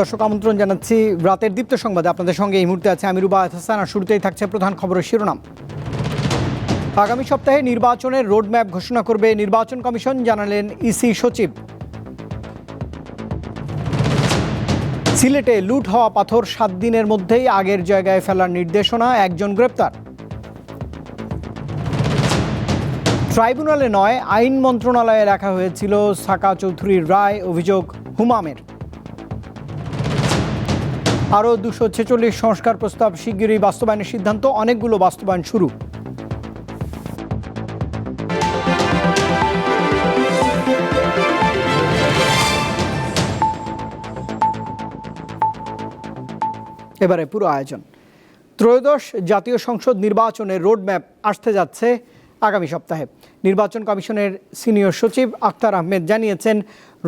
দর্শক আমন্ত্রণ জানাচ্ছি রাতের দীপ্ত সংবাদে। আপনাদের সঙ্গে এই মুহূর্তে আছে আমিরুবা হাসান আর শুরুতেই থাকছে প্রধান খবরের শিরোনাম। আগামী সপ্তাহে নির্বাচনের রোডম্যাপ ঘোষণা করবে নির্বাচন কমিশন, জানালেন ইসি সচিব। সিলেটে লুট হওয়া পাথর সাত দিনের মধ্যেই আগের জায়গায় ফেলার নির্দেশনা, একজন গ্রেপ্তার। ট্রাইব্যুনালে নয়, আইন মন্ত্রণালয়ে রাখা হয়েছিল সাকা চৌধুরীর রায়, অভিযোগ হুমামের। আরও দুশো ছেচল্লিশ সংস্কার প্রস্তাব শিগগিরই বাস্তবায়নের সিদ্ধান্ত, অনেকগুলো বাস্তবায়ন শুরু। এবারে পুরো আয়োজন। ত্রয়োদশ জাতীয় সংসদ নির্বাচনের রোডম্যাপ আসতে যাচ্ছে আগামী সপ্তাহে। নির্বাচন কমিশনের সিনিয়র সচিব আখতার আহমেদ জানিয়েছেন,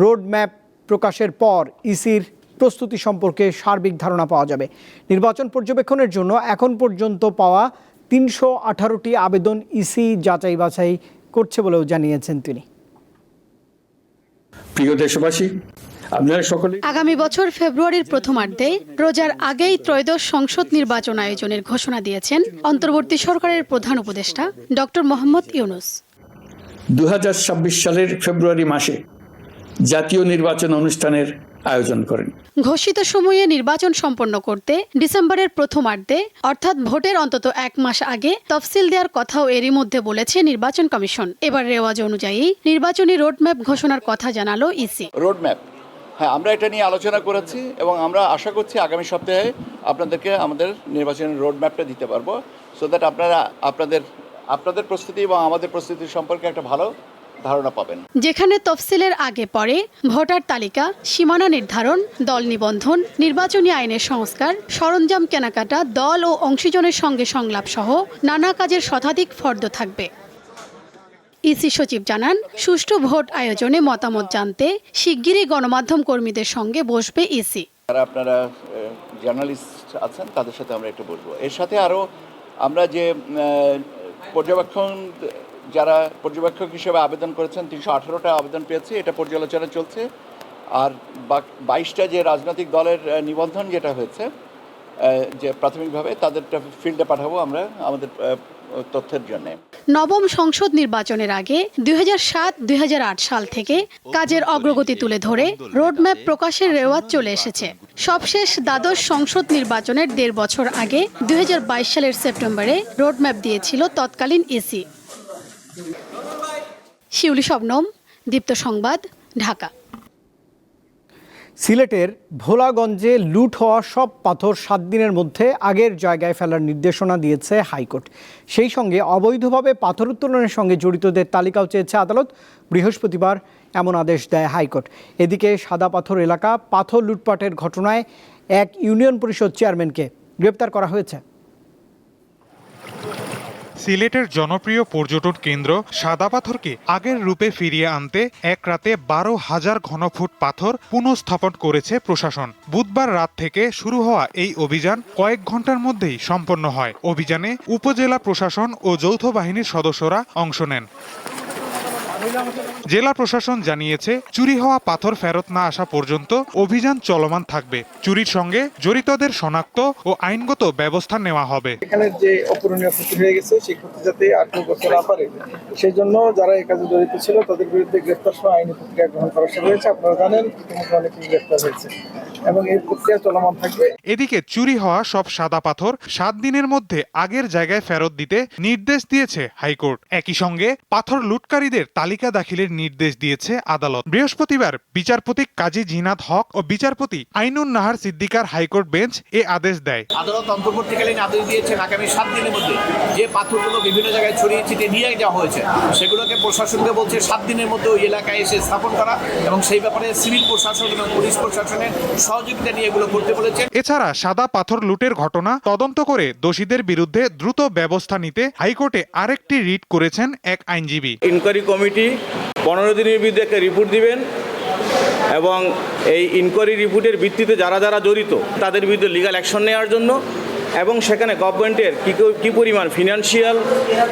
রোডম্যাপ প্রকাশের পর ইসির প্রস্তুতি সম্পর্কে সার্বিক ধারণা পাওয়া যাবে। নির্বাচন পর্যবেক্ষণের জন্য এখন পর্যন্ত পাওয়া তিনশো আঠারোটি আবেদন ইসি যাচাই বাছাই করছে বলেও জানিয়েছেন তিনি। প্রিয় দেশবাসী আপনারা সকলে আগামী বছর ফেব্রুয়ারির প্রথমার্ধে রোজার আগেই ত্রয়োদশ সংসদ নির্বাচন আয়োজনের ঘোষণা দিয়েছেন অন্তর্বর্তী সরকারের প্রধান উপদেষ্টা ডক্টর মোহাম্মদ ইউনুস। দু হাজার ছাব্বিশ সালের ফেব্রুয়ারি মাসে জাতীয় নির্বাচন অনুষ্ঠানের আয়োজন করেন। ঘোষিত সময়ে নির্বাচন সম্পন্ন করতে ডিসেম্বরের প্রথমার্ধে অর্থাৎ ভোটের অন্তত এক মাস আগে তফসিল দেওয়ার কথাও এরই মধ্যে বলেছে নির্বাচন কমিশন। এবার রেওয়াজ অনুযায়ী নির্বাচনী রোডম্যাপ ঘোষণার কথা জানালো ইসি। রোডম্যাপ। হ্যাঁ আমরা এটা নিয়ে আলোচনা করেছি এবং আমরা আশা করছি আগামী সপ্তাহে আপনাদেরকে আমাদের নির্বাচনের রোডম্যাপটা দিতে পারব। সো দ্যাট আপনারা আপনাদের আপনাদের প্রস্তুতি এবং আমাদের প্রস্তুতি সম্পর্কে একটা ভালো ধারণা পাবেন। যেখানে তফসিলের আগে পরে ভোটার তালিকা সীমানা নির্ধারণ দল নিবন্ধন নির্বাচনী আইনের সংস্কার সরঞ্জাম কেনাকাটা দল ও অংশীজনের সঙ্গে সংলাপ সহ নানা কাজের শতাধিক ফর্দ থাকবে। ইসি সচিব জানান সুষ্ঠু ভোট আয়োজনে মতামত জানতে শিগগিরই গণমাধ্যম কর্মীদের সঙ্গে বসবে ইসি। যারা আপনারা জার্নালিস্ট আছেন তাদের সাথে আমরা একটু বলব এর সাথে আরও আমরা যে পর্যবেক্ষণ যারা পর্যবেক্ষক হিসেবে আবেদন করেছেন, তিনশো আঠারোটা আবেদন পেয়েছি। এটা পর্যালোচনা চলছে। আর বাইশটা যে রাজনৈতিক দলের নিবন্ধন যেটা হয়েছে যে প্রাথমিকভাবে তাদেরটা ফিল্ডে পাঠাবো আমরা আমাদের তথ্যের জন্যে। নবম সংসদ নির্বাচনের আগে দুই সাল থেকে কাজের অগ্রগতি তুলে ধরে রোডম্যাপ প্রকাশের রেওয়াজ চলে এসেছে। সবশেষ দ্বাদশ সংসদ নির্বাচনের দেড় বছর আগে দুই হাজার বাইশ সালের সেপ্টেম্বরে রোডম্যাপ দিয়েছিল তৎকালীন ইসি শিউলি শবনম, দীপ্ত সংবাদ, ঢাকা। সিলেটের ভোলাগঞ্জে লুট হওয়া সব পাথর সাত দিনের মধ্যে আগের জায়গায় ফেলার নির্দেশনা দিয়েছে হাইকোর্ট। সেই সঙ্গে অবৈধভাবে পাথর উত্তোলনের সঙ্গে জড়িতদের তালিকাও চেয়েছে আদালত। বৃহস্পতিবার এমন আদেশ দেয় হাইকোর্ট। এদিকে সাদা পাথর এলাকা পাথর লুটপাটের ঘটনায় এক ইউনিয়ন পরিষদ চেয়ারম্যানকে গ্রেপ্তার করা হয়েছে। সিলেটের জনপ্রিয় পর্যটন কেন্দ্র সাদা পাথরকে আগের রূপে ফিরিয়ে আনতে এক রাতে বারো হাজার ঘনফুট পাথর পুনঃস্থাপন করেছে প্রশাসন। বুধবার রাত থেকে শুরু হওয়া এই অভিযান কয়েক ঘণ্টার মধ্যেই সম্পন্ন হয়। অভিযানে উপজেলা প্রশাসন ও যৌথ বাহিনীর সদস্যরা অংশ নেন। জেলা প্রশাসন জানিয়েছে চুরি হওয়া পাথর ফেরত না আসা পর্যন্ত অভিযান চলমান থাকবে। চুরির সঙ্গে জড়িতদের শনাক্ত ও আইনগত ব্যবস্থা নেওয়া হবে। এখানে যে অপূরণীয় ক্ষতি হয়ে গেছে সেই ক্ষতি যাতে আর কেউ করতে না পারে সেই জন্য যারা এই কাজে জড়িত ছিল তাদের বিরুদ্ধে গ্রেফতার সহ আইনি প্রক্রিয়া গ্রহণ করা শুরু হয়েছে আপনারা জানেন ইতিমধ্যে অনেকেই গ্রেফতার হয়েছে এবং এই প্রক্রিয়া চলমান থাকবে। এদিকে চুরি হওয়া সব সাদা পাথর সাত দিনের মধ্যে আগের জায়গায় ফেরত দিতে নির্দেশ দিয়েছে হাইকোর্ট। একই সঙ্গে পাথর লুটকারীদের তালিকা দাখিলের নির্দেশ দিয়েছে আদালত। বৃহস্পতিবার বিচারপতি কাজী জিনাত হক ও বিচারপতি আইনুন নাহার সিদ্দিকার হাইকোর্ট বেঞ্চ এ আদেশ দেয়। আদালত অন্তর্বর্তীকালীন আদেশ দিয়েছেন আগামী সাত দিনের মধ্যে। যে পাথরগুলো বিভিন্ন জায়গায় ছড়িয়ে ছিটিয়ে নিয়ে যাওয়া হয়েছে সেগুলোকে প্রশাসনকে বলছে সাত দিনের মধ্যে ওই এলাকায় এসে স্থাপন করা এবং সেই ব্যাপারে সিভিল প্রশাসন এবং পুলিশ প্রশাসনের সহযোগিতা নিয়ে এগুলো করতে বলেছেন। এছাড়া সাদা পাথর লুটের ঘটনা তদন্ত করে দোষীদের বিরুদ্ধে দ্রুত ব্যবস্থা নিতে হাইকোর্টে আরেকটি রিট করেছেন এক আইনজীবী। ইনকোয়ারি কমিটি পনেরো দিনের বিরুদ্ধে একটা রিপোর্ট দিবেন এবং এই ইনকোয়ারি রিপোর্টের ভিত্তিতে যারা যারা জড়িত, তাদের বিরুদ্ধে লিগাল অ্যাকশন নেওয়ার জন্য এবং সেখানে গভর্নমেন্টের কী কী পরিমাণ ফিনান্সিয়াল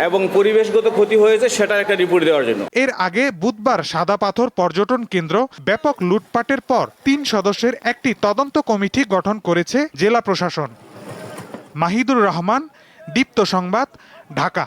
এবং পরিবেশগত ক্ষতি হয়েছে সেটার একটা রিপোর্ট দেওয়ার জন্য। এর আগে বুধবার সাদা পাথর পর্যটন কেন্দ্র ব্যাপক লুটপাটের পর তিন সদস্যের একটি তদন্ত কমিটি গঠন করেছে জেলা প্রশাসন। মাহিদুর রহমান, দীপ্ত সংবাদ, ঢাকা।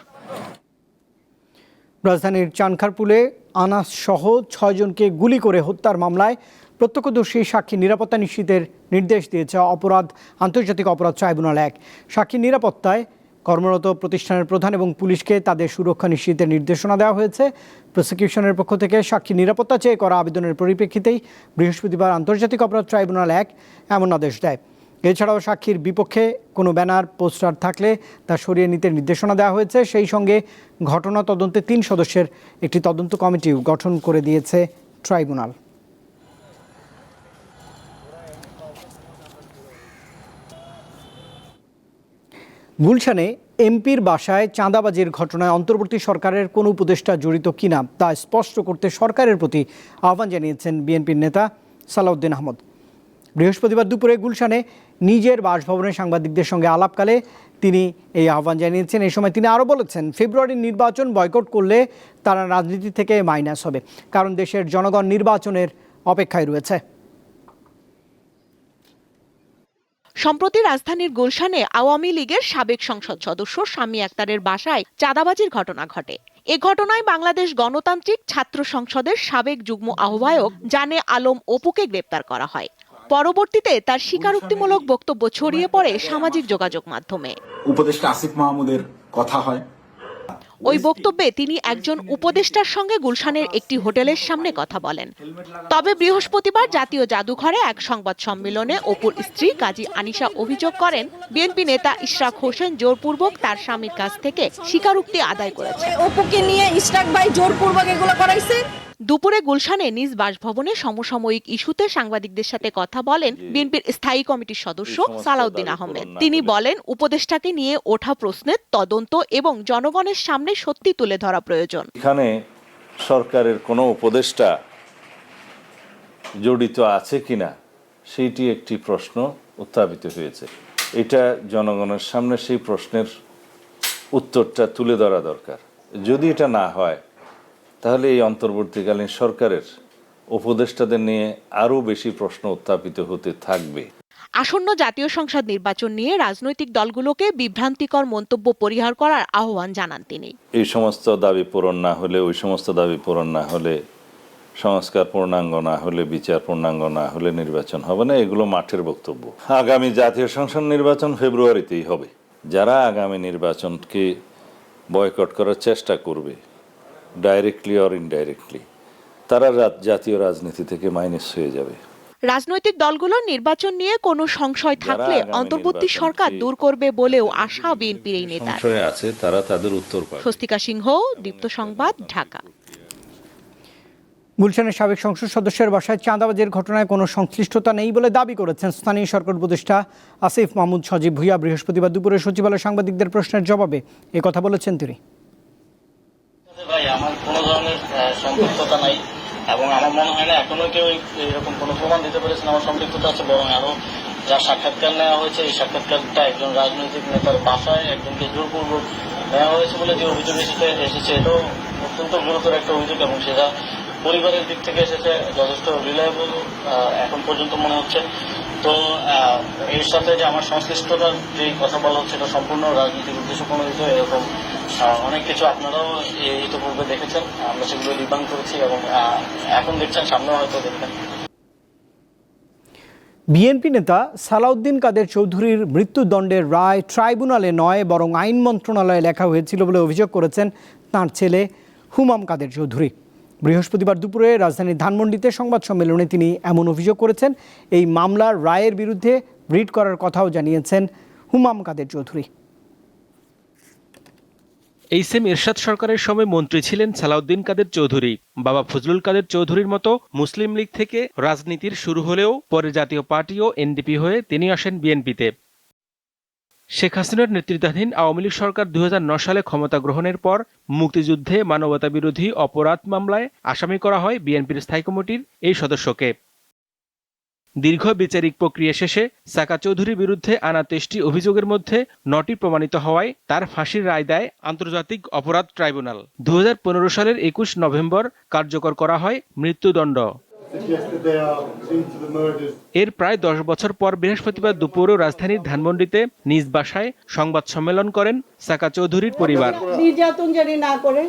রাজধানীর চানখারপুলে আনাস সহ ছয়জনকে গুলি করে হত্যার মামলায় প্রত্যক্ষদর্শী সাক্ষী নিরাপত্তা নিশ্চিতের নির্দেশ দিয়েছে অপরাধ, আন্তর্জাতিক অপরাধ ট্রাইব্যুনাল এক। সাক্ষী নিরাপত্তায় কর্মরত প্রতিষ্ঠানের প্রধান এবং পুলিশকে তাদের সুরক্ষা নিশ্চিতের নির্দেশনা দেওয়া হয়েছে। প্রসিকিউশনের পক্ষ থেকে সাক্ষী নিরাপত্তা চেয়ে করা আবেদনের পরিপ্রেক্ষিতেই বৃহস্পতিবার আন্তর্জাতিক অপরাধ ট্রাইব্যুনাল এক এমন আদেশ দেয়। এছাড়াও সাক্ষীর বিপক্ষে কোনো ব্যানার, পোস্টার থাকলে তা সরিয়ে নিতে নির্দেশনা দেওয়া হয়েছে। সেই সঙ্গে ঘটনা তদন্তে তিন সদস্যের একটি তদন্ত কমিটিও গঠন করে দিয়েছে ট্রাইব্যুনাল। গুলশানে এমপির বাসায় চাঁদাবাজির ঘটনায় অন্তর্বর্তী সরকারের কোনো উপদেষ্টা জড়িত কিনা তা স্পষ্ট করতে সরকারের প্রতি আহ্বান জানিয়েছেন বিএনপির নেতা সালাউদ্দিন আহমদ। বৃহস্পতিবার দুপুরে গুলশানে নিজের বাসভবনে সাংবাদিকদের সঙ্গে আলাপকালে তিনি এই আহ্বান জানিয়েছেন। এই সময় তিনি আরও বলেছেন, ফেব্রুয়ারির নির্বাচন বয়কট করলে তারা রাজনীতি থেকে মাইনাস হবে, কারণ দেশের জনগণ নির্বাচনের অপেক্ষায় রয়েছে। সম্প্রতি রাজধানীর গুলশানে আওয়ামী লীগের সাবেক সংসদ সদস্য স্বামী আক্তারের বাসায় চাঁদাবাজির ঘটনা ঘটে। এ ঘটনায় বাংলাদেশ গণতান্ত্রিক ছাত্র সংসদের সাবেক যুগ্ম আহ্বায়ক জানে আলম অপুকে গ্রেপ্তার করা হয়। পরবর্তীতে তার স্বীকারোক্তিমূলক বক্তব্য ছড়িয়ে পড়ে সামাজিক যোগাযোগ মাধ্যমে। উপদেষ্টা আসিফ মাহমুদের কথা হয়। ওই বক্তব্যে তিনি একজন উপদেষ্টার সঙ্গে গুলশানের একটি হোটেলের সামনে কথা বলেন। তবে বৃহস্পতিবার জাতীয় জাদুঘরে এক সংবাদ সম্মেলনে অপুর স্ত্রী কাজী আনিশা অভিযোগ করেন বিএনপি নেতা ইশরাক হোসেন জোরপূর্বক তার স্বামীর কাছ থেকে স্বীকারোক্তি আদায় করেছে অপুকে নিয়ে ইস্টাক ভাই জোরপূর্বক এগুলো করাইছে। দুপুরে গুলশানে নিজ বাসভবনে সমসাময়িক ইস্যুতে সাংবাদিকদের সাথে কথা বলেন বিএনপির স্থায়ী কমিটির সদস্য সালাউদ্দিন আহমেদ। তিনি বলেন উপদেষ্টাকে নিয়ে ওঠা প্রশ্নের তদন্ত এবং জনগণের সামনে সত্যি তুলে ধরা প্রয়োজন। এখানে সরকারের কোনো উপদেষ্টা জড়িত আছে কিনা সেইটি একটি প্রশ্ন উত্থাপিত হয়েছে। এটা জনগণের সামনে সেই প্রশ্নের উত্তরটা তুলে ধরা দরকার। যদি এটা না হয় তাহলে এই অন্তর্বর্তীকালীন সরকারের উপদেষ্টাদের নিয়ে আরও বেশি প্রশ্ন উত্থাপিত হতে থাকবে। আসন্ন জাতীয় সংসদ নির্বাচন নিয়ে রাজনৈতিক দলগুলোকে বিভ্রান্তিকর মন্তব্য পরিহার করার আহ্বান জানান তিনি। এই সমস্ত দাবি পূরণ না হলে ওই সমস্ত দাবি পূরণ না হলে সংস্কার পূর্ণাঙ্গ না হলে বিচার পূর্ণাঙ্গ না হলে নির্বাচন হবে না এগুলো মাঠের বক্তব্য। আগামী জাতীয় সংসদ নির্বাচন ফেব্রুয়ারিতেই হবে। যারা আগামী নির্বাচনকে বয়কট করার চেষ্টা করবে ডাইরেক্টলি অর ইনডাইরেক্টলি তারা রাত- জাতীয় রাজনীতি থেকে মাইনাস হয়ে যাবে। রাজনৈতিক দলগুলোর নির্বাচন নিয়ে কোনো সংশয় থাকলে অন্তর্বর্তী সরকার দূর করবে বলেও আশা বিএনপির এই নেতার সংশয় আছে তারা তাদের উত্তর পাবে। স্বস্তিকা সিংহ দীপ্ত সংবাদ ঢাকা। গুলশানের সাবেক সংসদ সদস্যের বাসায় চাঁদাবাজের ঘটনায় কোনো সংশ্লিষ্টতা নেই বলে দাবি করেছেন স্থানীয় সরকার উপদেষ্টা আসিফ মাহমুদ সজীব। ভুইয়া বৃহস্পতিবার দুপুরে সচিবালয় সাংবাদিকদের প্রশ্নের জবাবে এ কথা বলেছেন তিনি। আমার কোনো ধরনের সম্পৃক্ততা নাই এবং আমার মনে হয় না এখনও কেউ এরকম কোনো প্রমাণ দিতে পেরেছেন আমার সম্পৃক্ততা আছে বরং আরও যা সাক্ষাৎকার নেওয়া হয়েছে, এই সাক্ষাৎকারটা একজন রাজনৈতিক নেতার বাসায় একজনকে জোরপূর্বক নেওয়া হয়েছে বলে যে অভিযোগ এসেছে এসেছে, এটাও অত্যন্ত গুরুতর একটা অভিযোগ এবং সেটা পরিবারের দিক থেকে এসেছে, যথেষ্ট রিলায়েবল এখন পর্যন্ত মনে হচ্ছে। তো এর সাথে যে আমার সংশ্লিষ্টতার যে কথা বলা হচ্ছে, এটা সম্পূর্ণ রাজনীতির উদ্দেশ্য প্রণোদিত, এরকম অনেক কিছু আপনারাও ইতিপূর্বে দেখেছেন। আমরা সেগুলো রিবান করেছি এবং এখন দেখছেন, সামনেও হয়তো দেখবেন। বিএনপি নেতা সালাউদ্দিন কাদের চৌধুরীর মৃত্যুদণ্ডের রায় ট্রাইব্যুনালে নয়, বরং আইন মন্ত্রণালয়ে লেখা হয়েছিল বলে অভিযোগ করেছেন তাঁর ছেলে হুমাম কাদের চৌধুরী। বৃহস্পতিবার দুপুরে রাজধানীর ধানমন্ডিতে সংবাদ সম্মেলনে তিনি এমন অভিযোগ করেছেন, এই মামলার রায়ের বিরুদ্ধে রিট করার কথাও জানিয়েছেন হুমাম কাদের চৌধুরী। এই সেম এরশাদ সরকারের সময় মন্ত্রী ছিলেন সালাউদ্দিন কাদের চৌধুরী। বাবা ফজলুল কাদের চৌধুরীর মতো মুসলিম লীগ থেকে রাজনীতির শুরু হলেও পরে জাতীয় পার্টি ও এনডিপি হয়ে তিনি আসেন বিএনপিতে। শেখ হাসিনার নেতৃত্বাধীন আওয়ামী লীগ সরকার দুই সালে ক্ষমতা গ্রহণের পর মুক্তিযুদ্ধে মানবতা বিরোধী অপরাধ মামলায় আসামি করা হয় বিএনপির স্থায়ী কমিটির এই সদস্যকে। দীর্ঘ বিচারিক প্রক্রিয়া শেষে সাকা চৌধুরীর বিরুদ্ধে আনা তেইশটি অভিযোগের মধ্যে নটি প্রমাণিত হওয়ায় তার ফাঁসির রায় দেয় আন্তর্জাতিক অপরাধ ট্রাইব্যুনাল। দুহাজার পনেরো সালের একুশ নভেম্বর কার্যকর করা হয় মৃত্যুদণ্ড। এর প্রায় দশ বছর পর বৃহস্পতিবার দুপুরেও রাজধানীর ধানমন্ডিতে নিজ বাসায় সংবাদ সম্মেলন করেন সাকা চৌধুরীর পরিবার। নির্যাতন জানি না করে,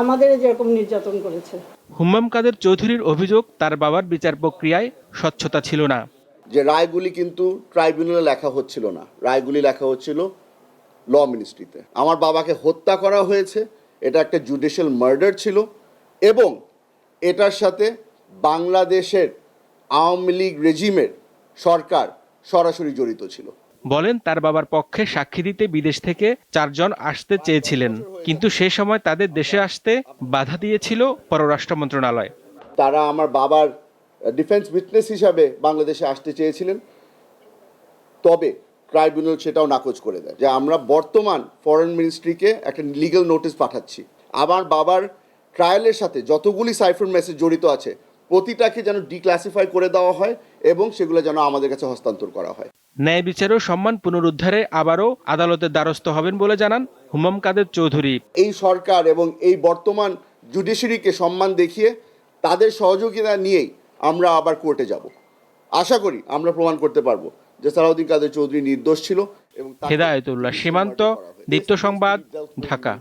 আমাদের যেরকম নির্যাতন করেছে। হুম্মাম কাদের চৌধুরীর অভিযোগ, তার বাবার বিচার প্রক্রিয়ায় স্বচ্ছতা ছিল না। যে রায়গুলি কিন্তু ট্রাইব্যুনালে লেখা হচ্ছিল না। রায়গুলি লেখা হচ্ছিল ল মিনিস্ট্রিতে। আমার বাবাকে হত্যা করা হয়েছে, এটা একটা জুডিশিয়াল মার্ডার ছিল এবং এটার সাথে বাংলাদেশের আওয়ামী লীগ রেজিমের সরকার সরাসরি জড়িত ছিল। বলেন, তার বাবার পক্ষে সাক্ষী দিতে বিদেশ থেকে চারজন আসতে চেয়েছিলেন। কিন্তু সে সময় তাদের দেশে আসতে বাধা দিয়েছিল পররাষ্ট্র মন্ত্রণালয়। তারা আমার বাবার ডিফেন্স উইটনেস হিসাবে বাংলাদেশে আসতে চেয়েছিলেন। তবে ট্রাইব্যুনাল সেটাও নাকচ করে দেয় যে আমরা বর্তমান ফরেন মিনিস্ট্রিকে একটা লিগ্যাল নোটিশ পাঠাচ্ছি। আমার বাবার ট্রায়ালের সাথে যতগুলি সাইফার মেসেজ জড়িত আছে, প্রতিটাকে যেন ডিক্লাসিফাই করে দেওয়া হয় এবং সেগুলো যেন আমাদের কাছে হস্তান্তর করা হয়। ন্যায় বিচারেও সম্মান পুনরুদ্ধারে আবারও আদালতের দ্বারস্থ হবেন বলে জানান হুমাম কাদের চৌধুরী। এই সরকার এবং এই বর্তমান জুডিশিয়ারিকে সম্মান দেখিয়ে তাদের সহযোগিতা নিয়েই আমরা আবার কোর্টে যাব। আশা করি আমরা প্রমাণ করতে পারব যে সালাউদ্দিন কাদের চৌধুরী নির্দোষ ছিল এবং হেদায়তুল্লাহ সীমান্ত দীপ্ত সংবাদ ঢাকা।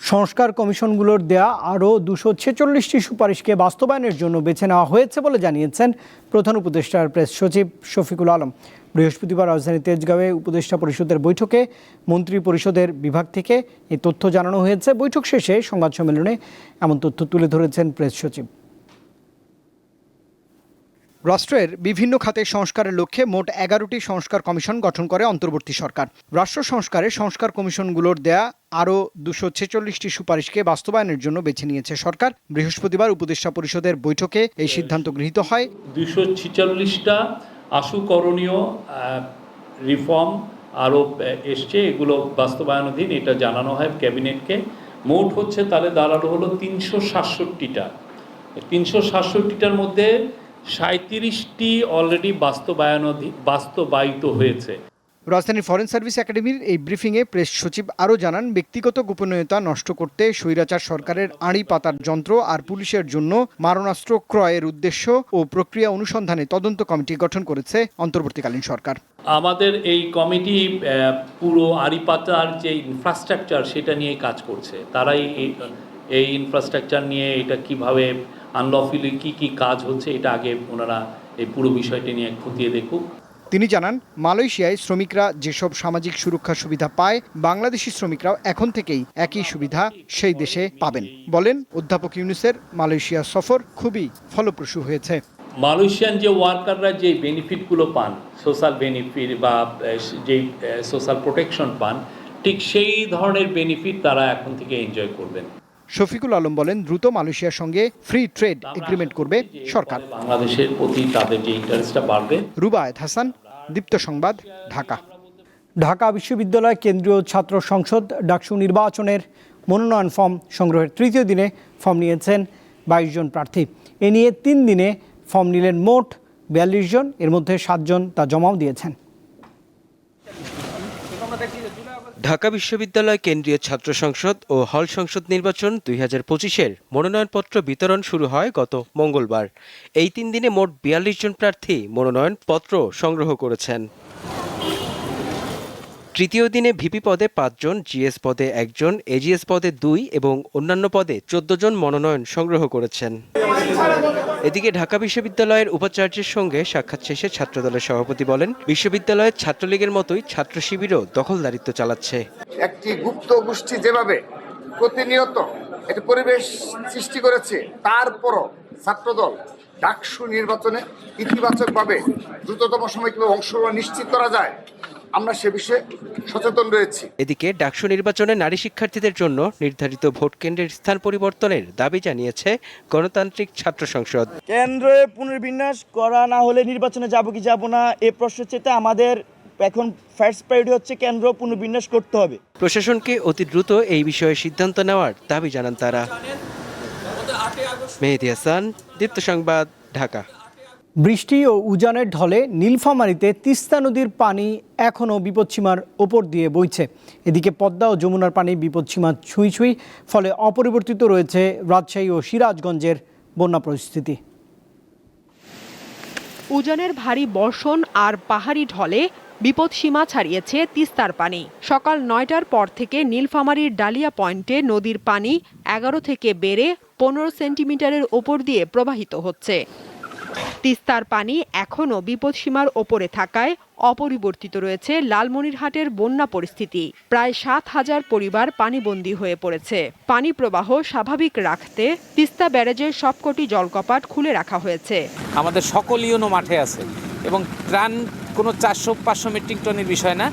সংস্কার কমিশনগুলোর দেয়া আরও দুশো ছেচল্লিশটি সুপারিশকে বাস্তবায়নের জন্য বেছে নেওয়া হয়েছে বলে জানিয়েছেন প্রধান উপদেষ্টার প্রেস সচিব শফিকুল আলম। বৃহস্পতিবার রাজধানী তেজগাঁওয়ে উপদেষ্টা পরিষদের বৈঠকে মন্ত্রী পরিষদের বিভাগ থেকে এই তথ্য জানানো হয়েছে। বৈঠক শেষে সংবাদ সম্মেলনে এমন তথ্য তুলে ধরেছেন প্রেস সচিব। রাষ্ট্রের বিভিন্ন খাতে সংস্কারের লক্ষ্যে মোট এগারোটি সংস্কার কমিশন গঠন করে অন্তর্বর্তী সরকার। রাষ্ট্র সংস্কারে সংস্কার কমিশনগুলোর দেয়া আরও দুশো ছেচল্লিশটি সুপারিশকে বাস্তবায়নের জন্য বেছে নিয়েছে সরকার। বৃহস্পতিবার উপদেষ্টা পরিষদের বৈঠকে এই সিদ্ধান্ত গৃহীত হয়। দুশো ছেচল্লিশটা আশুকরণীয় রিফর্ম আরও এসছে, এগুলো বাস্তবায়নাধীন, এটা জানানো হয় ক্যাবিনেটকে। মোট হচ্ছে তাহলে দাঁড়ানো হলো তিনশো সাতষট্টিটা। তিনশো সাতষট্টিটার মধ্যে সাঁত্রিশটি অলরেডি বাস্তবায়ন বাস্তবায়িত হয়েছে। রাজধানীর ফরেন সার্ভিস একাডেমির এই ব্রিফিংয়ে প্রেস সচিব আরও জানান ব্যক্তিগত গোপনীয়তা নষ্ট করতে স্বৈরাচার সরকারের আড়ি পাতার যন্ত্র আর পুলিশের জন্য মারণাস্ত্র ক্রয়ের উদ্দেশ্য ও প্রক্রিয়া অনুসন্ধানে তদন্ত কমিটি গঠন করেছে অন্তর্বর্তীকালীন সরকার। আমাদের এই কমিটি পুরো আরিপাতার যে ইনফ্রাস্ট্রাকচার সেটা নিয়ে কাজ করছে। তারাই এই- এই ইনফ্রাস্ট্রাকচার নিয়ে এটা কীভাবে আনলফুলি কি কি কাজ হচ্ছে এটা আগে ওনারা এই পুরো বিষয়টি নিয়ে খতিয়ে দেখুক। তিনি জানান মালয়েশিয়ায় শ্রমিকরা যেসব সামাজিক সুরক্ষা সুবিধা পায় বাংলাদেশি শ্রমিকরাও এখন থেকেই একই সুবিধা সেই দেশে পাবেন। বলেন অধ্যাপক ইউনুসের মালয়েশিয়া সফর খুবই ফলপ্রসূ হয়েছে। মালয়েশিয়ান যে ওয়ার্কাররা যে বেনিফিটগুলো পান সোশ্যাল বেনিফিট বা যেই সোশ্যাল প্রোটেকশন পান ঠিক সেই ধরনের বেনিফিট তারা এখন থেকে এনজয় করবেন। শফিকুল আলম বলেন দ্রুত মালয়েশিয়ার সঙ্গে ফ্রি ট্রেড এগ্রিমেন্ট করবে সরকার। বাংলাদেশের প্রতি তাদের যে ইন্টারেস্টটা বাড়বে রুবায়েত হাসান দীপ্ত সংবাদ ঢাকা। ঢাকা বিশ্ববিদ্যালয় কেন্দ্রীয় ছাত্র সংসদ ডাকসু নির্বাচনের মনোনয়ন ফর্ম সংগ্রহের তৃতীয় দিনে ফর্ম নিয়েছেন বাইশ জন প্রার্থী। এ নিয়ে তিন দিনে ফর্ম নিলেন মোট বিয়াল্লিশ জন এর মধ্যে সাতজন তা জমাও দিয়েছেন। ঢাকা বিশ্ববিদ্যালয় কেন্দ্রীয় ছাত্র সংসদ ও হল সংসদ নির্বাচন দুই হাজার পঁচিশের মনোনয়নপত্র বিতরণ শুরু হয় গত মঙ্গলবার। এই তিন দিনে মোট বিয়াল্লিশ জন প্রার্থী মনোনয়নপত্র সংগ্রহ করেছেন। তৃতীয় দিনে ভিপি পদে পাঁচজন, জিএস পদে একজন, এজিএস পদে দুই এবং অন্যান্য পদে চোদ্দ জন মনোনয়ন সংগ্রহ করেছেন। এদিকে ঢাকা বিশ্ববিদ্যালয়ের উপাচার্যের সঙ্গে সাক্ষাৎ শেষে ছাত্রদলের সভাপতি বলেন, বিশ্ববিদ্যালয়ের ছাত্রলীগের মতোই ছাত্র শিবিরও দখলদারিত্ব চালাচ্ছে। একটি গুপ্ত গোষ্ঠী যেভাবে প্রতিনিয়ত একটি পরিবেশ সৃষ্টি করেছে, তারপরও ছাত্রদল ডাকসু নির্বাচনে ইতিবাচকভাবে দ্রুততম সময় কীভাবে অংশগ্রহণ নিশ্চিত করা যায়। আমরা সে বিষয়ে সচেতন রয়েছি। এদিকে ডাকসু নির্বাচনে নারী শিক্ষার্থীদের জন্য নির্ধারিত ভোট কেন্দ্রের স্থান পরিবর্তনের দাবি জানিয়েছে গণতান্ত্রিক ছাত্র সংসদ। কেন্দ্রে পুনর্বিন্যাস করা না হলে নির্বাচনে যাব কি যাব না এ প্রশ্ন চেতে আমাদের এখন ফার্স্ট প্রায়োরিটি হচ্ছে কেন্দ্র পুনর্বিন্যাস করতে হবে। প্রশাসনকে অতি দ্রুত এই বিষয়ে সিদ্ধান্ত নেওয়ার দাবি জানান তারা। মেহেদি হাসান দীপ্ত সংবাদ ঢাকা। বৃষ্টি ও উজানের ঢলে নীলফামারীতে তিস্তা নদীর পানি এখনও বিপদসীমার ওপর দিয়ে বইছে। এদিকে পদ্মা ও যমুনার পানি বিপদসীমা ছুঁই ছুঁই, ফলে অপরিবর্তিত রয়েছে রাজশাহী ও সিরাজগঞ্জের বন্যা পরিস্থিতি। উজানের ভারী বর্ষণ আর পাহাড়ি ঢলে বিপদসীমা ছাড়িয়েছে তিস্তার পানি। সকাল নয়টার পর থেকে নীলফামারীর ডালিয়া পয়েন্টে নদীর পানি এগারো থেকে বেড়ে পনেরো সেন্টিমিটারের ওপর দিয়ে প্রবাহিত হচ্ছে। তিস্তার পানি এখনও বিপদসীমার ওপরে থাকায় অপরিবর্তিত রয়েছে লালমনিরহাটের বন্যা পরিস্থিতি। প্রায় সাত হাজার পরিবার পানিবন্দী হয়ে পড়েছে। পানি প্রবাহ স্বাভাবিক রাখতে তিস্তা ব্যারেজের সবকটি জলকপাট খুলে রাখা হয়েছে। আমাদের সকল ইউনো মাঠে আছে এবং ত্রাণ কোনো চারশো পাঁচশো মেট্রিক টনের বিষয় না।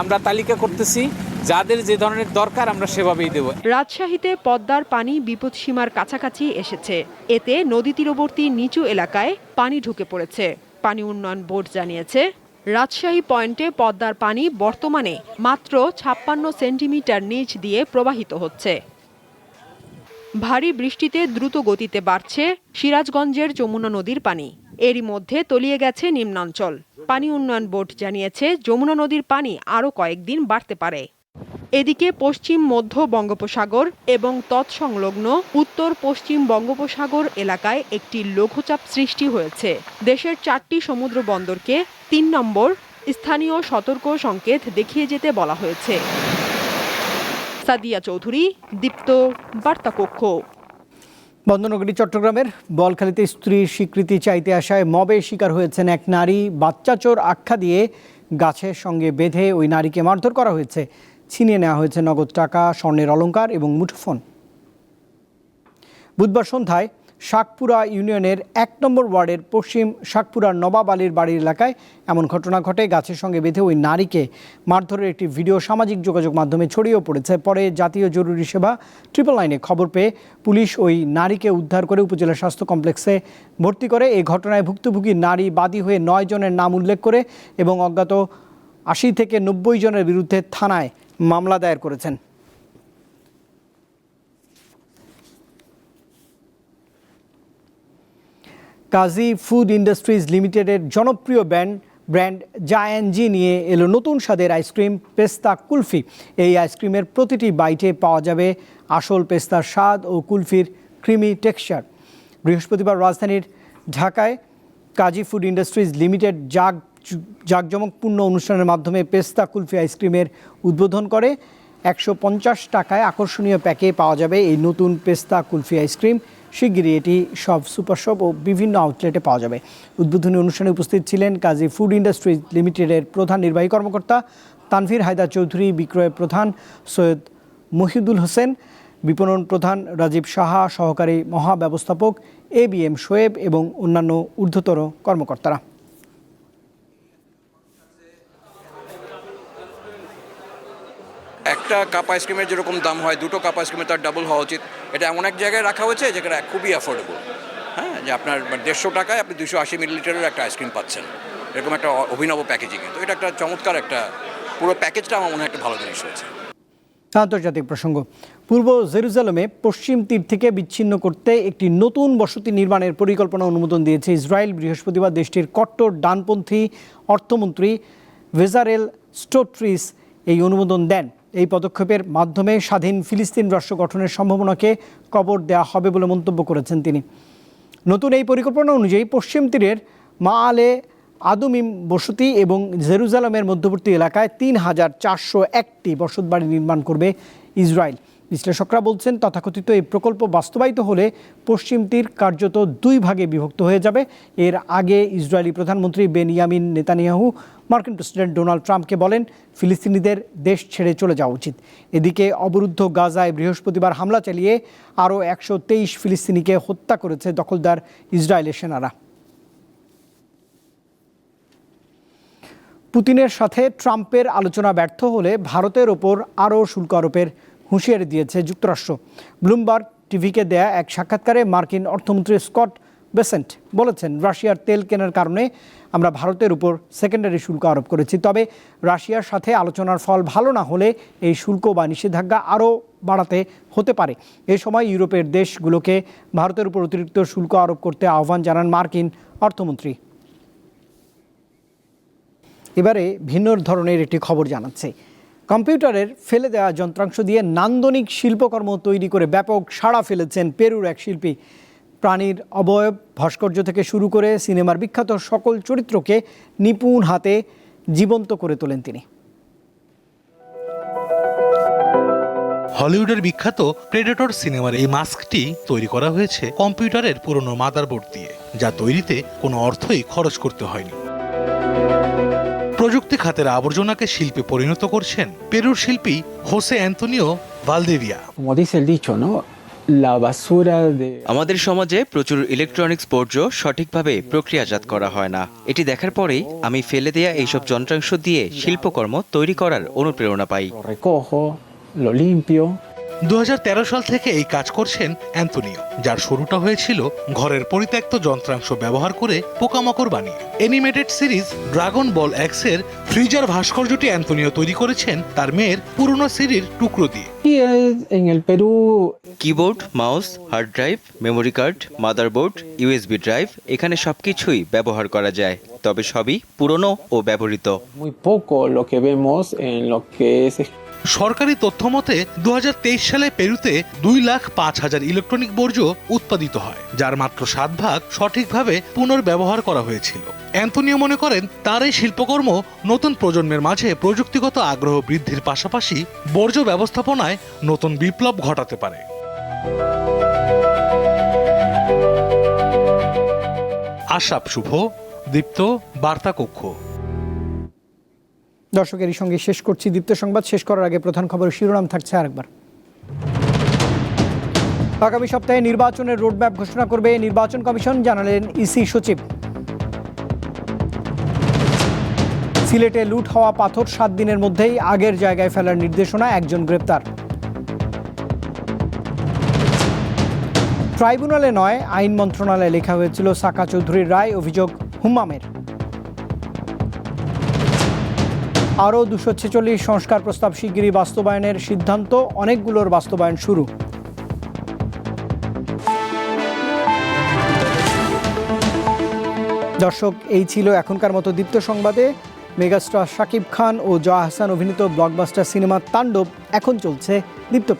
আমরা তালিকা করতেছি যাদের যে ধরনের দরকার, আমরা সেভাবেই দেবো। রাজশাহীতে পদ্মার পানি বিপদসীমার কাছাকাছি এসেছে। এতে নদী তীরবর্তী নিচু এলাকায় পানি ঢুকে পড়েছে। পানি উন্নয়ন বোর্ড জানিয়েছে, রাজশাহী পয়েন্টে পদ্মার পানি বর্তমানে মাত্র ছাপ্পান্ন সেন্টিমিটার নিচ দিয়ে প্রবাহিত হচ্ছে। ভারী বৃষ্টিতে দ্রুত গতিতে বাড়ছে সিরাজগঞ্জের যমুনা নদীর পানি। এরই মধ্যে তলিয়ে গেছে নিম্নাঞ্চল। পানি উন্নয়ন বোর্ড জানিয়েছে, যমুনা নদীর পানি আরও কয়েকদিন বাড়তে পারে। এদিকে পশ্চিম মধ্য বঙ্গোপসাগর এবং তৎসংলগ্ন উত্তর পশ্চিম বঙ্গোপসাগর এলাকায় একটি লঘুচাপ সৃষ্টি হয়েছে। দেশের চারটি সমুদ্র বন্দরকে তিন নম্বর স্থানীয় সতর্ক সংকেত দেখিয়ে যেতে বলা হয়েছে। সাদিয়া চৌধুরী, দীপ্ত বার্তা কক্ষ। বন্দনগরী চট্টগ্রামের বলখালিতে স্ত্রীর স্বীকৃতি চাইতে আসায় মবে শিকার হয়েছেন এক নারী। বাচ্চাচোর আখ্যা দিয়ে গাছের সঙ্গে বেঁধে ওই নারীকে মারধর করা হয়েছে। ছিনিয়ে নেওয়া হয়েছে নগদ টাকা, স্বর্ণের অলংকার এবং মুঠোফোন। বুধবার সন্ধ্যায় শাকপুরা ইউনিয়নের এক নম্বর ওয়ার্ডের পশ্চিম শাকপুরার নবাব আলীর বাড়ির এলাকায় এমন ঘটনা ঘটে। গাছের সঙ্গে বেঁধে ওই নারীকে মারধরের একটি ভিডিও সামাজিক যোগাযোগ মাধ্যমে ছড়িয়েও পড়েছে। পরে জাতীয় জরুরি সেবা ট্রিপল লাইনে খবর পেয়ে পুলিশ ওই নারীকে উদ্ধার করে উপজেলা স্বাস্থ্য কমপ্লেক্সে ভর্তি করে। এই ঘটনায় ভুক্তভোগী নারী বাদী হয়ে নয় জনের নাম উল্লেখ করে এবং অজ্ঞাত আশি থেকে নব্বই জনের বিরুদ্ধে থানায় মামলা দায়ের করেছেন। কাজী ফুড ইন্ডাস্ট্রিজ লিমিটেডের জনপ্রিয় ব্র্যান্ড ব্র্যান্ড জায়ানজি নিয়ে এলো নতুন স্বাদের আইসক্রিম, পেস্তা কুলফি। এই আইসক্রিমের প্রতিটি বাইটে পাওয়া যাবে আসল পেস্তার স্বাদ ও কুলফির ক্রিমি টেক্সচার। বৃহস্পতিবার রাজধানীর ঢাকায় কাজী ফুড ইন্ডাস্ট্রিজ লিমিটেড জাগ জাঁকজমকপূর্ণ অনুষ্ঠানের মাধ্যমে পেস্তা কুলফি আইসক্রিমের উদ্বোধন করে। একশো পঞ্চাশ টাকায় আকর্ষণীয় প্যাকে পাওয়া যাবে এই নতুন পেস্তা কুলফি আইসক্রিম। শিগগিরই এটি সব সুপার শপ ও বিভিন্ন আউটলেটে পাওয়া যাবে। উদ্বোধনী অনুষ্ঠানে উপস্থিত ছিলেন কাজী ফুড ইন্ডাস্ট্রিজ লিমিটেডের প্রধান নির্বাহী কর্মকর্তা তানভীর হায়দার চৌধুরী, বিক্রয় প্রধান সৈয়দ মহিদুল হোসেন, বিপণন প্রধান রাজীব সাহা, সহকারী মহাব্যবস্থাপক এ বি এম শোয়েব এবং অন্যান্য ঊর্ধ্বতর কর্মকর্তারা। একটা কাপ আইসক্রিমের যেরকম দাম হয়, দুটো কাপ আইসক্রিমের তার ডাবল হওয়া উচিত। এটা এমন এক জায়গায় রাখা হয়েছে যেখানে খুবই অ্যাফোর্ডেবল হ্যাঁ যে আপনার দেড়শো টাকায় আপনি দুশো আশি মিলিলিটারের একটা আইসক্রিম পাচ্ছেন। এরকম একটা অভিনব প্যাকেজিং তো এটা একটা চমৎকার একটা, পুরো প্যাকেজটা আমার মনে হয় একটা ভালো জিনিস হয়েছে। আন্তর্জাতিক প্রসঙ্গ। পূর্ব জেরুজালেমে পশ্চিম তীর থেকে বিচ্ছিন্ন করতে একটি নতুন বসতি নির্মাণের পরিকল্পনা অনুমোদন দিয়েছে ইসরায়েল বৃহস্পতিবার দেশটির কট্টর ডানপন্থী অর্থমন্ত্রী ভেজারেল স্টোট্রিস এই অনুমোদন দেন। এই পদক্ষেপের মাধ্যমে স্বাধীন ফিলিস্তিন রাষ্ট্র গঠনের সম্ভাবনাকে কবর দেওয়া হবে বলে মন্তব্য করেছেন তিনি। নতুন এই পরিকল্পনা অনুযায়ী পশ্চিম তীরের মা আলে আদুমিম বসতি এবং জেরুজালামের মধ্যবর্তী এলাকায় তিন হাজার চারশো একটি বসতবাড়ি নির্মাণ করবে ইসরায়েল। বিশ্লেষকরা বলছেন, তথাকথিত এই প্রকল্প বাস্তবায়িত হলে পশ্চিম তীর কার্যত দুই ভাগে বিভক্ত হয়ে যাবে। এর আগে ইসরায়েলি প্রধানমন্ত্রী বেনিয়ামিন নেতানিয়াহু মার্কিন প্রেসিডেন্ট ডোনাল্ড ট্রাম্পকে বলেন, ফিলিস্তিনিদের দেশ ছেড়ে চলে যাওয়া উচিত। এদিকে অবরুদ্ধ গাজায় বৃহস্পতিবার হামলা চালিয়ে আরও একশো তেইশ ফিলিস্তিনিকে হত্যা করেছে দখলদার ইসরায়েলের সেনারা। পুতিনের সাথে ট্রাম্পের আলোচনা ব্যর্থ হলে ভারতের ওপর আরও শুল্ক আরোপের হুঁশিয়ারি দিয়েছে যুক্তরাষ্ট্র। ব্লুমবার্গ টিভিকে দেয়া এক সাক্ষাৎকারে মার্কিন অর্থমন্ত্রী স্কট বেসেন্ট বলেছেন, রাশিয়ার তেল কেনার কারণে আমরা ভারতের উপর সেকেন্ডারি শুল্ক আরোপ করেছি। তবে রাশিয়ার সাথে আলোচনার ফল ভালো না হলে এই শুল্ক বা নিষেধাজ্ঞা আরও বাড়াতে হতে পারে। এ সময় ইউরোপের দেশগুলোকে ভারতের উপর অতিরিক্ত শুল্ক আরোপ করতে আহ্বান জানান মার্কিন অর্থমন্ত্রী। এবারে ভিন্ন ধরনের একটি খবর জানাচ্ছে। কম্পিউটারের ফেলে দেওয়া যন্ত্রাংশ দিয়ে নান্দনিক শিল্পকর্ম তৈরি করে ব্যাপক সাড়া ফেলেছেন পেরুর এক শিল্পী। প্রাণীর অবয়ব ভাস্কর্য থেকে শুরু করে সিনেমার বিখ্যাত সকল চরিত্রকে নিপুণ হাতে জীবন্ত করে তোলেন তিনি। হলিউডের বিখ্যাত প্রেডেটর সিনেমার এই মাস্কটি তৈরি করা হয়েছে কম্পিউটারের পুরনো মাদারবোর্ড দিয়ে, যা তৈরিতে কোনো অর্থই খরচ করতে হয়নি। প্রযুক্তি খাতের আবর্জনাকে শিল্পে পরিণত করছেন পেরুর শিল্পী Jose Antonio Valdivia. Como dice el dicho, ¿no? La basura de... আমাদের সমাজে প্রচুর ইলেকট্রনিক্স বর্জ্য সঠিকভাবে প্রক্রিয়াজাত করা হয় না। এটি দেখার পরেই আমি ফেলে দেয়া এইসব যন্ত্রাংশ দিয়ে শিল্পকর্ম তৈরি করার অনুপ্রেরণা পাই। দু সাল থেকে এই কাজ করছেন অ্যান্তোনিও যার শুরুটা হয়েছিল ঘরের পরিত্যক্ত যন্ত্রাংশ ব্যবহার করে পোকামাকড় বানিয়ে। অ্যানিমেটেড সিরিজ ড্রাগন বল এক্সের ফ্রিজার ভাস্কর্যটি অ্যান্তোনিও তৈরি করেছেন তার মেয়ের পুরনো সিরির টুকরো দিয়ে। Keyboard mouse hard drive memory card motherboard USB drive এখানে সবকিছুই ব্যবহার করা যায় তবে সবই পুরনো ও ব্যবহৃত। সরকারি তথ্য মতে দু সালে পেরুতে দুই লাখ পাঁচ হাজার ইলেকট্রনিক বর্জ্য উৎপাদিত হয়, যার মাত্র সাত ভাগ সঠিকভাবে পুনর্ব্যবহার করা হয়েছিল। অ্যান্তনিও মনে করেন, তার এই শিল্পকর্ম নতুন প্রজন্মের মাঝে প্রযুক্তিগত আগ্রহ বৃদ্ধির পাশাপাশি বর্জ্য ব্যবস্থাপনায় নতুন বিপ্লব ঘটাতে পারে। আশাপ শুভ, দীপ্ত বার্তা কক্ষ দর্শকের এই সঙ্গে শেষ করছি। দীপ্ত সংবাদ শেষ করার আগে প্রধান খবর শিরোনাম থাকছে আরেকবার। আগামী সপ্তাহে নির্বাচনের রোডম্যাপ ঘোষণা করবে নির্বাচন কমিশন, জানালেন ইসি সচিব। সিলেটে লুট হওয়া পাথর সাত দিনের মধ্যেই আগের জায়গায় ফেলার নির্দেশনা, একজন গ্রেপ্তার। ট্রাইব্যুনালে নয়, আইন মন্ত্রণালয়ে লেখা হয়েছিল সাকা চৌধুরীর রায়, অভিযোগ হুম্মামের। আরও দুশো ছেচল্লিশ সংস্কার প্রস্তাব শিগগিরই বাস্তবায়নের সিদ্ধান্ত, অনেকগুলোর বাস্তবায়ন শুরু। দর্শক, এই ছিল এখনকার মতো দীপ্ত সংবাদে। মেগাস্টার শাকিব খান ও জয়া হাসান অভিনীত ব্লকবাস্টার সিনেমা তাণ্ডব এখন চলছে দীপ্ত